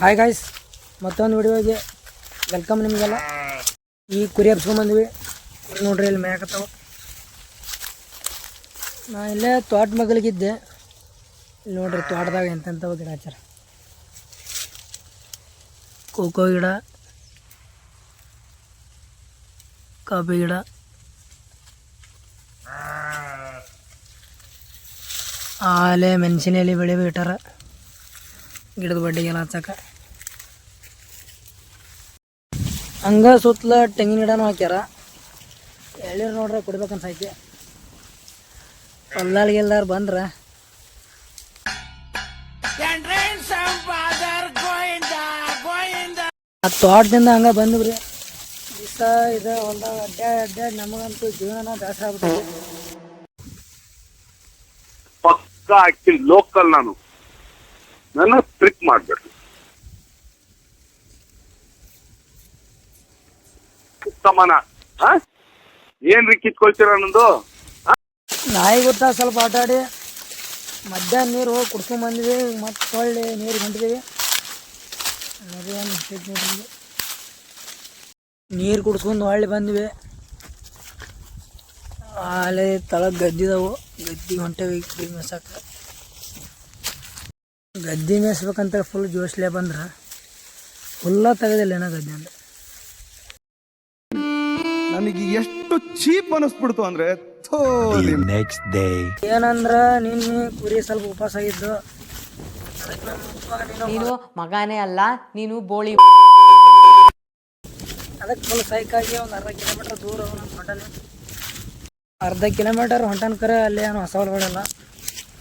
Hi guys ಮತ್ತೊಂದು ವಿಡಿಯೋಗೆ welcome ನಿಮಗೆಲ್ಲ. ಈ ಕುರಿ ಹಬ್ಸ್ಕೊಂಬಂದ್ವಿ ನೋಡ್ರಿ ಇಲ್ಲಿ ಮೇಯಕತ್ತಾವ. ನಾ ಇಲ್ಲೇ ತೋಟ ಮಗಳಿಗಿದ್ದೆ ಇಲ್ಲಿ ನೋಡ್ರಿ ತೋಟದಾಗ ಎಂತೆಂಥವು ಗಿಡ ಹಚ್ಚಾರ ಕೋಕೋ ಗಿಡ ಕಾಫಿ ಗಿಡ. ಆಲೆ ಮೆಣಸಿನ ಎಲೆ ಬೆಳೆ ಬಿಟ್ಟಾರ. ಗಿಡದ ಬಡ್ಡಿಗೆಲ್ಲ ಹಚ್ಚಕ? ಹಂಗ ಸುತ್ತಲ ತೆಂಗಿನ ಗಿಡನೂ ಹಾಕ್ಯಾರ. ಎಳ್ಳೀರು ನೋಡ್ರೆ ಕುಡ್ಬೇಕನ್ಸೈತಿ ಹೊಲ್ದಾಳಿಗೆ ಎಲ್ಲಾರು ಬಂದ್ರ? ಆ ತೋಟದಿಂದ ಹಂಗ ಬಂದ್ರಿ ದಿವಸ ಇದು ಹೊಲ್ದಾಗ ಅಡ್ಡಾಡಿ ಅಡ್ಡಾಡಿ ನಮಗಂತೂ ಜೀವನ ಬೇಸರ ಆಗ್ಬಿಟ್ಟು ಪಕ್ಕ ಆಕ್ಚುಲಿ ಲೋಕಲ್ ನಾನು. ನನ್ನ ಟ್ರಿಕ್ ಮಾಡ್ಬೇಡ್ರಿ ಉತ್ತಮನ, ಹಾ? ಏನ್ರಿ ಕಿತ್ಕೊಳ್ತೀರ ನಂದು? ನಾಯಿ ಗೊತ್ತಾ ಸ್ವಲ್ಪ ಆಟ ಆಡಿ? ಮಧ್ಯಾಹ್ನ ನೀರು ಹೋಗಿ ಕುಡ್ಸ್ಕೊಂಡ್ ಬಂದ್ವಿ, ಮತ್ತೆ ಹೊಳ್ಳಿ ನೀರು ಇಲ್ಲಿ. ನೀರು ಕುಡ್ಸ್ಕೊಂಡು ಹೊಳ್ಳಿ ಬಂದ್ವಿ. ಅಲ್ಲಿ ತಳಗೆ ಗದ್ದಿದವು. ಗದ್ದಿ ಹೊಂಟೇವಿ, ಕ್ರೀಮ್ ಮೇಸಕ್ಕ ಗದ್ದಿ ಮೇಯಿಸ್ಬೇಕಂತ ಫುಲ್ ಜೋಶ್ಲೆ ಬಂದ್ರೆ ಫುಲ್ಲ ತೆಗೆದಿಲ್ಲ ಏನೋ ಗದ್ದೆ ಅಂದ್ರೆ ನನಗೆ ಎಷ್ಟು ಚೀಪ್ ಅನಿಸ್ಬಿಡ್ತು ಅಂದ್ರೆ ನೆಕ್ಸ್ಟ್ ಡೇ. ಏನಂದ್ರ ನಿನ್ನೆ ಕುರಿ ಸ್ವಲ್ಪ ಉಪವಾಸ ಆಗಿದ್ದು ನೀನು ಮಗನೇ ಅಲ್ಲ ನೀನು ಬೋಳಿ ಅದಕ್ಕೆ ಫುಲ್ ಆಗಿ ಒಂದು ಅರ್ಧ ಕಿಲೋಮೀಟರ್ ದೂರ ನಮ್ಮ ಹೊಂಟನೆ. ಅರ್ಧ ಕಿಲೋಮೀಟರ್ ಹೊಂಟನ್ ಕರೆ ಅಲ್ಲಿ ಏನು ಹೊಸ ಹೊಲಗಳೆಲ್ಲ.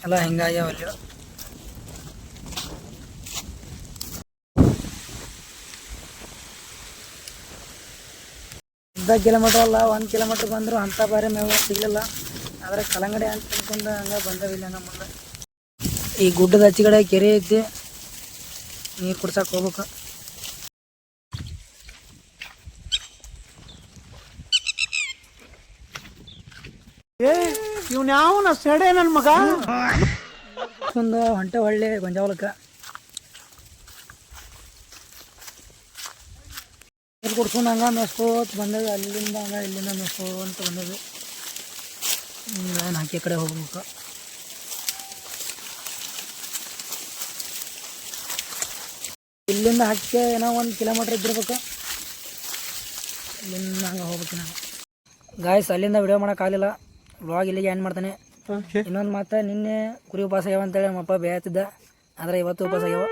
ಎಲ್ಲ ಹಿಂಗಾಗ್ಯಾವ ಅಲ್ಲಿ. ಅರ್ಧ ಕಿಲೋಮೀಟರ್ ಅಲ್ಲ ಒಂದು ಕಿಲೋಮೀಟರ್ ಬಂದ್ರು ಅಂಥ ಬಾರಿ ಮೇವು ಸಿಗಲಿಲ್ಲ. ಆದರೆ ಕಲಂಗಡಿ ಅಂತ ತಿಳ್ಕೊಂಡು ಹಂಗೆ ಬಂದವಿಲ್ಲ ನಮ್ಮ ಮುಂದೆ ಈ ಗುಡ್ಡದ ಹಚ್ಚಿಗಡೆ ಕೆರೆ ಐತಿ ನೀರು ಕುಡ್ಸಕ್ಕೆ ಹೋಗ್ಬೇಕು. ಇವ್ನ್ಯಾವನ ಸೆಡೆ ನನ್ನ ಮಗ? ಒಂದು ಹೊಂಟೆ ಹೊಳ್ಳಿ ಗೊಂಜಾವಲಕ್ಕೆ. ನೀರು ಕುಡ್ಸ್ಕೊಂಡು ಹಂಗೆ ಮೆಸ್ಕೋತ ಬಂದೇವಿ ಅಲ್ಲಿಂದ ಹಂಗ ಇಲ್ಲಿಂದ ಮೇಸ್ಕೋತ ಬಂದೇವಿ. ನಾನು ಹಾಕಿ ಕಡೆ ಹೋಗ್ಬೇಕು. ಇಲ್ಲಿಂದ ಹಾಕಿ ಏನೋ ಒಂದು ಕಿಲೋಮೀಟ್ರ್ ಇದ್ದಿರ್ಬೇಕು. ಇಲ್ಲಿಂದ ಹಂಗೆ ಹೋಗ್ಬೇಕು ನಾನು ಗಾಯ್ಸ್ ಅಲ್ಲಿಂದ ವಿಡಿಯೋ ಮಾಡೋಕ್ಕಾಗಲಿಲ್ಲ ವ್ಲಾಗ್ ಇಲ್ಲಿಗೆ ಏನು ಮಾಡ್ತಾನೆ. ಇನ್ನೊಂದು ಮಾತು ನಿನ್ನೆ ಕುರಿ ಉಪವಾಸ ಆಗ್ಯಾವ ಅಂತೇಳಿ ನಮ್ಮಪ್ಪ ಬೇಯತ್ತಿದ್ದ. ಆದರೆ ಇವತ್ತು ಉಪವಾಸ ಆಗ್ಯಾವ.